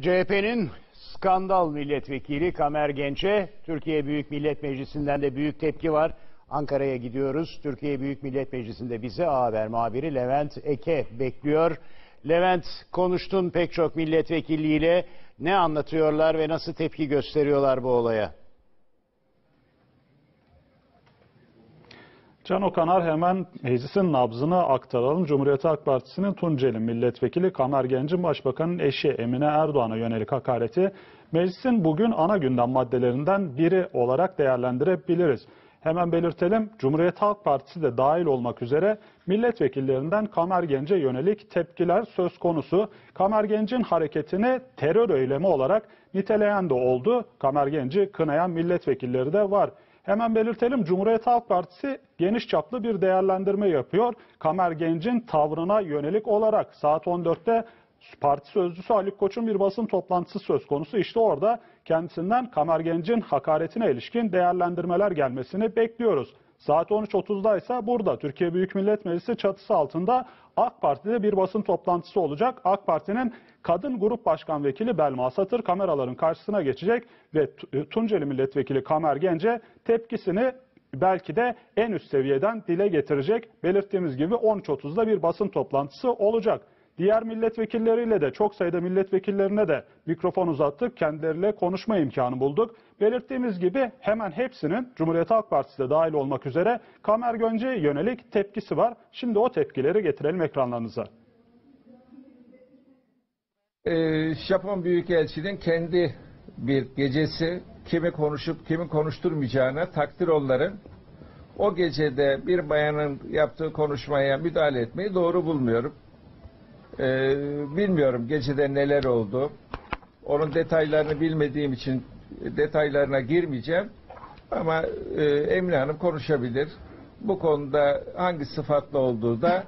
CHP'nin skandal milletvekili Kamer Genç'e Türkiye Büyük Millet Meclisi'nden de büyük tepki var. Ankara'ya gidiyoruz. Türkiye Büyük Millet Meclisi'nde bizi A Haber muhabiri Levent Eke bekliyor. Levent konuştun pek çok milletvekiliyle. Ne anlatıyorlar ve nasıl tepki gösteriyorlar bu olaya? Can Okanar hemen meclisin nabzını aktaralım. Cumhuriyet Halk Partisi'nin Tunceli milletvekili Kamer Genç'in başbakanın eşi Emine Erdoğan'a yönelik hakareti meclisin bugün ana gündem maddelerinden biri olarak değerlendirebiliriz. Hemen belirtelim Cumhuriyet Halk Partisi de dahil olmak üzere milletvekillerinden Kamer Genç'e yönelik tepkiler söz konusu. Kamer Genç'in hareketini terör eylemi olarak niteleyen de oldu. Kamer Genç'i kınayan milletvekilleri de var. Hemen belirtelim Cumhuriyet Halk Partisi geniş çaplı bir değerlendirme yapıyor. Kamer Genç'in tavrına yönelik olarak saat 14'te parti sözcüsü Haluk Koç'un bir basın toplantısı söz konusu. İşte orada kendisinden Kamer Genç'in hakaretine ilişkin değerlendirmeler gelmesini bekliyoruz. Saat 13.30'da ise burada Türkiye Büyük Millet Meclisi çatısı altında AK Parti'de bir basın toplantısı olacak. AK Parti'nin kadın grup başkan vekili Belma Satır kameraların karşısına geçecek ve Tunceli milletvekili Kamer Gence tepkisini belki de en üst seviyeden dile getirecek. Belirttiğimiz gibi 13.30'da bir basın toplantısı olacak. Diğer milletvekilleriyle de çok sayıda milletvekillerine de mikrofon uzattık. Kendileriyle konuşma imkanı bulduk. Belirttiğimiz gibi hemen hepsinin Cumhuriyet Halk Partisi de dahil olmak üzere Kamer Gönce'ye yönelik tepkisi var. Şimdi o tepkileri getirelim ekranlarınıza. Ee, Japon Büyükelçinin kendi bir gecesi kimi konuşup kimi konuşturmayacağına takdir onların o gecede bir bayanın yaptığı konuşmaya müdahale etmeyi doğru bulmuyorum. Ee, bilmiyorum gecede neler oldu. Onun detaylarını bilmediğim için detaylarına girmeyeceğim. Ama e, Emine Hanım konuşabilir. Bu konuda hangi sıfatla olduğu da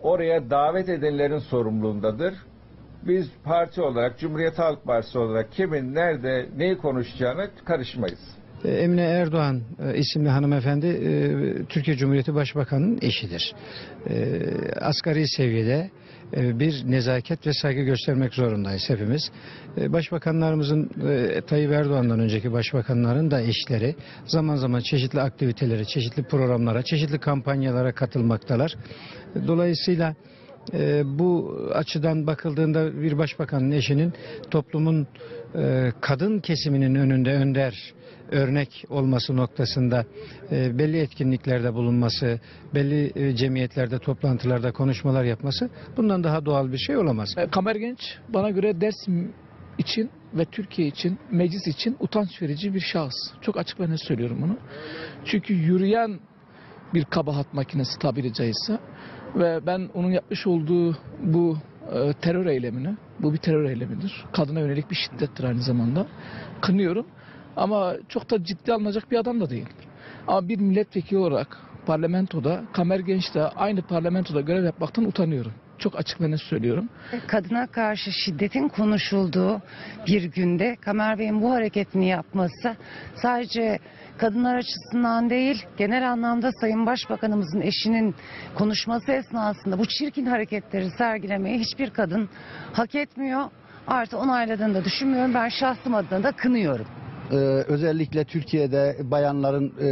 oraya davet edenlerin sorumluluğundadır. Biz parti olarak, Cumhuriyet Halk Partisi olarak kimin, nerede, neyi konuşacağına karışmayız. Emine Erdoğan e, isimli hanımefendi e, Türkiye Cumhuriyeti Başbakanı'nın eşidir. E, asgari seviyede e, bir nezaket ve saygı göstermek zorundayız hepimiz. E, başbakanlarımızın e, Tayyip Erdoğan'dan önceki başbakanların da eşleri zaman zaman çeşitli aktivitelere, çeşitli programlara, çeşitli kampanyalara katılmaktalar. Dolayısıyla e, bu açıdan bakıldığında bir başbakanın eşinin toplumun e, kadın kesiminin önünde önder örnek olması noktasında e, belli etkinliklerde bulunması, belli e, cemiyetlerde, toplantılarda konuşmalar yapması bundan daha doğal bir şey olamaz. E, Kamer Genç bana göre Dersim için ve Türkiye için, meclis için utanç verici bir şahıs. Çok açık ve net söylüyorum bunu. Çünkü yürüyen bir kabahat makinesi tabiri caizse ve ben onun yapmış olduğu bu e, terör eylemini, bu bir terör eylemidir. Kadına yönelik bir şiddettir aynı zamanda. Kınıyorum ama çok da ciddi alınacak bir adam da değil. Ama bir milletvekili olarak parlamentoda, Kamer Genç de aynı parlamentoda görev yapmaktan utanıyorum. Çok açık ve net söylüyorum. Kadına karşı şiddetin konuşulduğu bir günde Kamer Bey'in bu hareketini yapması sadece kadınlar açısından değil genel anlamda Sayın Başbakanımızın eşinin konuşması esnasında bu çirkin hareketleri sergilemeyi hiçbir kadın hak etmiyor. Artı onayladığını da düşünmüyorum. Ben şahsım adına da kınıyorum. Ee, özellikle Türkiye'de bayanların e,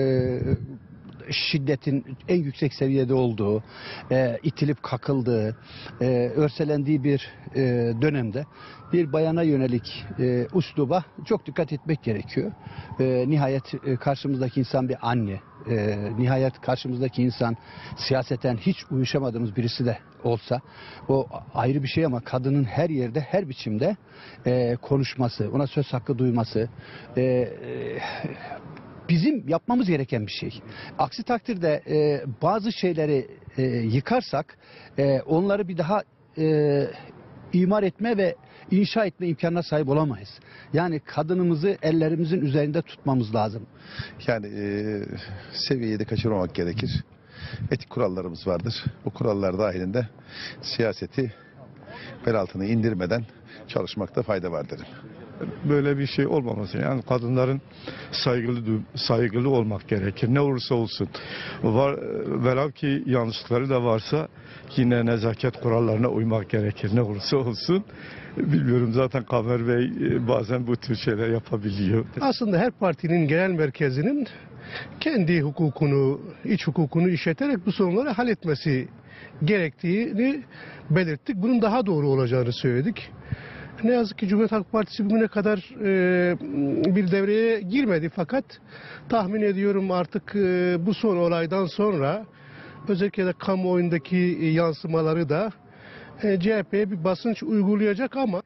şiddetin en yüksek seviyede olduğu, e, itilip kakıldığı, e, örselendiği bir e, dönemde bir bayana yönelik e, usluba çok dikkat etmek gerekiyor. E, nihayet e, karşımızdaki insan bir anne, e, nihayet karşımızdaki insan siyaseten hiç uyuşamadığımız birisi de olsa o ayrı bir şey ama kadının her yerde her biçimde e, konuşması, ona söz hakkı duyması, e, e, bizim yapmamız gereken bir şey. Aksi takdirde e, bazı şeyleri e, yıkarsak e, onları bir daha e, imar etme ve inşa etme imkanına sahip olamayız. Yani kadınımızı ellerimizin üzerinde tutmamız lazım. Yani e, seviyeyi de kaçırmamak gerekir. Etik kurallarımız vardır. Bu kurallar dahilinde siyaseti bel altına indirmeden çalışmakta fayda var derim. Böyle bir şey olmaması. Yani kadınların saygılı saygılı olmak gerekir. Ne olursa olsun. Var, velev ki yanlışlıkları da varsa yine nezaket kurallarına uymak gerekir. Ne olursa olsun. Bilmiyorum zaten Kamer Bey e, bazen bu tür şeyler yapabiliyor. Aslında her partinin genel merkezinin kendi hukukunu, iç hukukunu işleterek bu sorunları halletmesi gerektiğini belirttik. Bunun daha doğru olacağını söyledik. Ne yazık ki Cumhuriyet Halk Partisi bugüne kadar e, bir devreye girmedi. Fakat tahmin ediyorum artık e, bu son olaydan sonra özellikle de kamuoyundaki yansımaları da e, CHP'ye bir basınç uygulayacak ama